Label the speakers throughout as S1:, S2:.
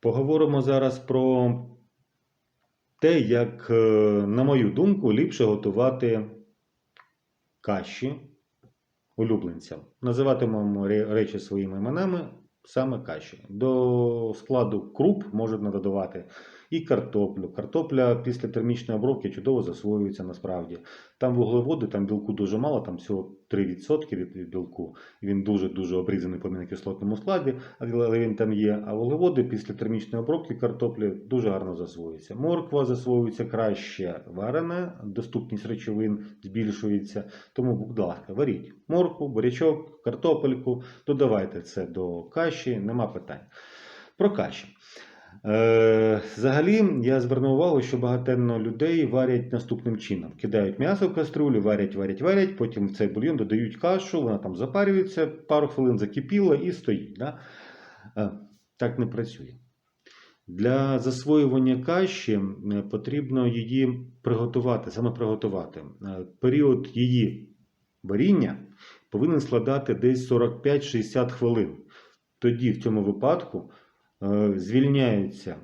S1: Поговоримо зараз про те, як, е, на мою думку, ліпше готувати каші улюбленцям. Називатимемо речі своїми іменами саме каші. До складу круп можна додавати і картоплю. Картопля після термічної обробки чудово засвоюється насправді. Там вуглеводи, там білку дуже мало, там всього 3% від білку. Він дуже-дуже обрізаний по амінокислотному складі, але він там є. А вуглеводи після термічної обробки картоплі дуже гарно засвоюються. Морква засвоюється краще варена, доступність речовин збільшується. Тому, будь ласка, варіть моркву, бурячок, картопельку, додавайте це до каші, нема питань. Про каші. Е, взагалі, я звернув увагу, що багатенно людей варять наступним чином: кидають м'ясо в каструлю, варять, варять, варять, потім в цей бульйон додають кашу, вона там запарюється, пару хвилин закипіла і стоїть. Да? Е, так не працює. Для засвоювання каші е, потрібно її приготувати, саме приготувати. Е, Період її варіння повинен складати десь 45-60 хвилин. Тоді, в цьому випадку, е, звільняються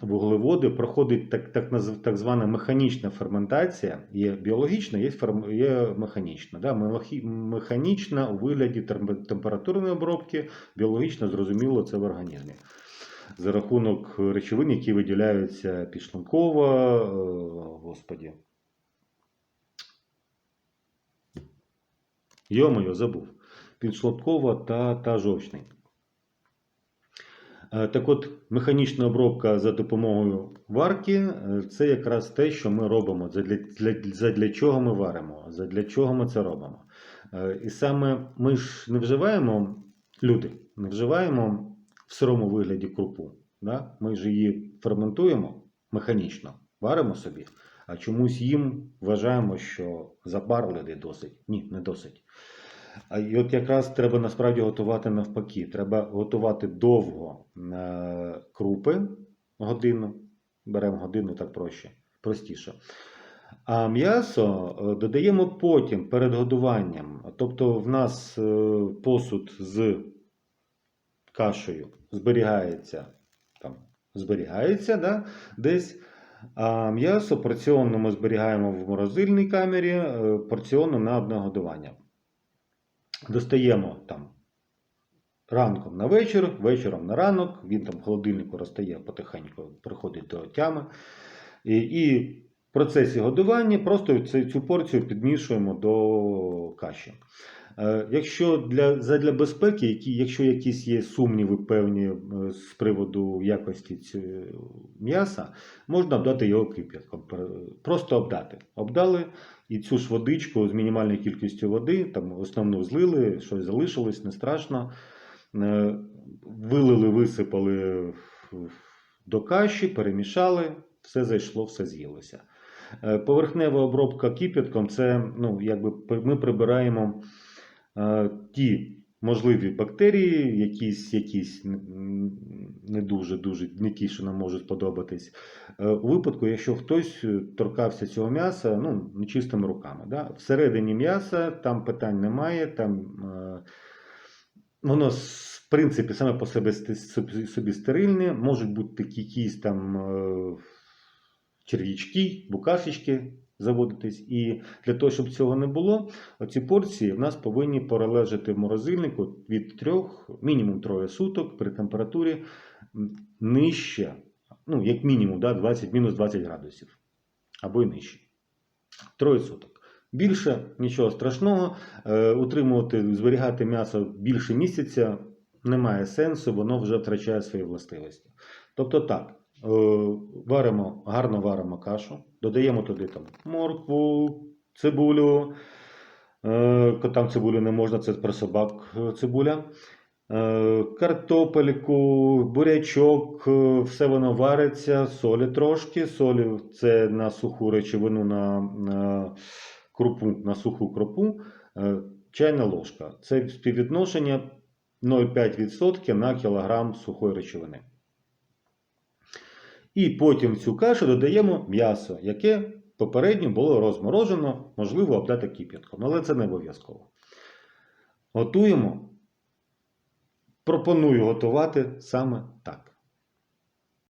S1: вуглеводи, проходить так, так, так звана механічна ферментація. Є біологічна, є, ферм, є механічна. Да? Механічна у вигляді температурної обробки, біологічна, зрозуміло, це в організмі. За рахунок речовин, які виділяються підшлунково, е, господі. Йомою, забув. Підшлункова та, та жовчний. Е, Так от, механічна обробка за допомогою варки е, це якраз те, що ми робимо. Задля, для, задля чого ми варимо, задля чого ми це робимо. Е, І саме ми ж не вживаємо, люди, не вживаємо в сирому вигляді крупу. Да? Ми ж її ферментуємо механічно, варимо собі, а чомусь їм вважаємо, що запарили досить. Ні, не досить. А і от якраз треба насправді готувати навпаки. Треба готувати довго е, крупи годину. Беремо годину так проще, простіше. А м'ясо е, додаємо потім перед годуванням. Тобто в нас е, посуд з кашею зберігається, там, зберігається да, десь. А м'ясо порціонно ми зберігаємо в морозильній камері порціонно на одне годування. Достаємо там ранком на вечір, вечором на ранок, він там в холодильнику розтає потихеньку, приходить до тями. І, і в процесі годування просто цю, порцію підмішуємо до каші. Е, Якщо для, задля безпеки, які, якщо якісь є сумніви певні е, з приводу якості цього м'яса, можна обдати його кип'ятком. Просто обдати. Обдали і цю ж водичку з мінімальною кількістю води, там основну злили, щось залишилось, не страшно. Е, Вилили, висипали до каші, перемішали, все зайшло, все з'їлося. Поверхнева обробка кип'ятком це ну, якби ми прибираємо ті можливі бактерії, якісь, якісь не дуже, дуже не ті, що нам можуть сподобатись. Е, У випадку, якщо хтось е, торкався цього м'яса ну, нечистими руками. Да? Всередині м'яса там питань немає, там е, воно в принципі саме по себе собі, стерильне, можуть бути якісь там черв'ячки, букашечки заводитись. І для того, щоб цього не було, оці порції в нас повинні перележати в морозильнику від 3, мінімум троє суток при температурі нижче, ну, як мінімум, да, 20, мінус 20 градусів або й нижче. Троє суток. Більше нічого страшного. Е, утримувати, зберігати м'ясо більше місяця немає сенсу, воно вже втрачає свої властивості. Тобто так, варимо, гарно варимо кашу, додаємо туди там моркву, цибулю. Е, там цибулю не можна, це про собак е, цибуля. Е, Картопельку, бурячок, е, все воно вариться, солі трошки. Солі це на суху речовину, на, на крупу, на суху крупу. Е, Чайна ложка. Це співвідношення 0,5% на кілограм сухої речовини. І потім в цю кашу додаємо м'ясо, яке попередньо було розморожено, можливо, обдати кип'ятком, але це не обов'язково. Готуємо. Пропоную готувати саме так.